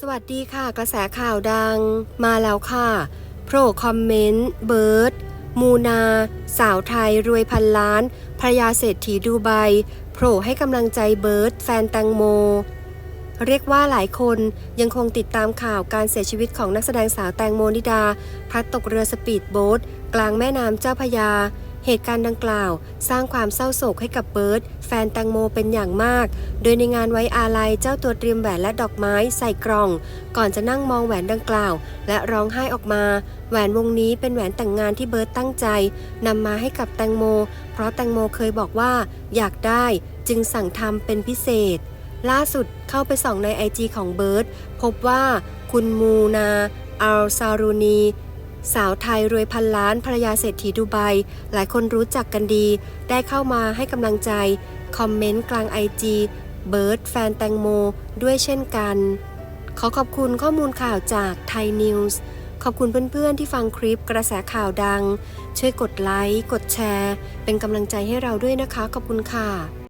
สวัสดีค่ะกระแสข่าวดังมาแล้วค่ะโผล่คอมเมนต์เบิร์ดมูนา สาวไทยรวยพันล้านภรยาเศรษฐีดูไบโผล่ให้กำลังใจเบิร์ดแฟนแตงโม เรียกว่าหลายคนยังคงติดตามข่าวการเสียชีวิตของนักแสดงสาวแตงโมนิดา พลัดตกเรือสปีดโบ๊ทกลางแม่น้ำเจ้าพยา เหตุการณ์ดังกล่าว สร้างความเศร้าโศกให้กับเบิร์ดแฟนแตงโมเป็นอย่างมาก โดยในงานไว้อาลัยเจ้าตัวเตรียมแหวนและดอกไม้ใส่กล่อง ก่อนจะนั่งมองแหวนดังกล่าว และร้องไห้ออกมา แหวนวงนี้เป็นแหวนแต่งงานที่เบิร์ตตั้งใจนำมาให้กับแตงโม เพราะแตงโมเคยบอกว่า อยากได้จึงสั่งทำเป็นพิเศษ ล่าสุดเข้าไปส่องในไอจีของเบิร์ตพบว่าคุณมูนาอัลซารูนี สาวไทยรวยพันล้านภรรยาเศรษฐีดูไบหลายคนรู้จักกันดี ได้เข้ามาให้กำลังใจ คอมเมนต์กลางไอจีเบิร์ดแฟนแตงโม ด้วยเช่นกัน ขอขอบคุณข้อมูลข่าวจากไทยนิวส์ขอบคุณเพื่อนๆที่ฟังคลิปกระแสข่าวดัง ช่วยกดไลค์ กดแชร์ เป็นกำลังใจให้เราด้วยนะคะ ขอบคุณค่ะ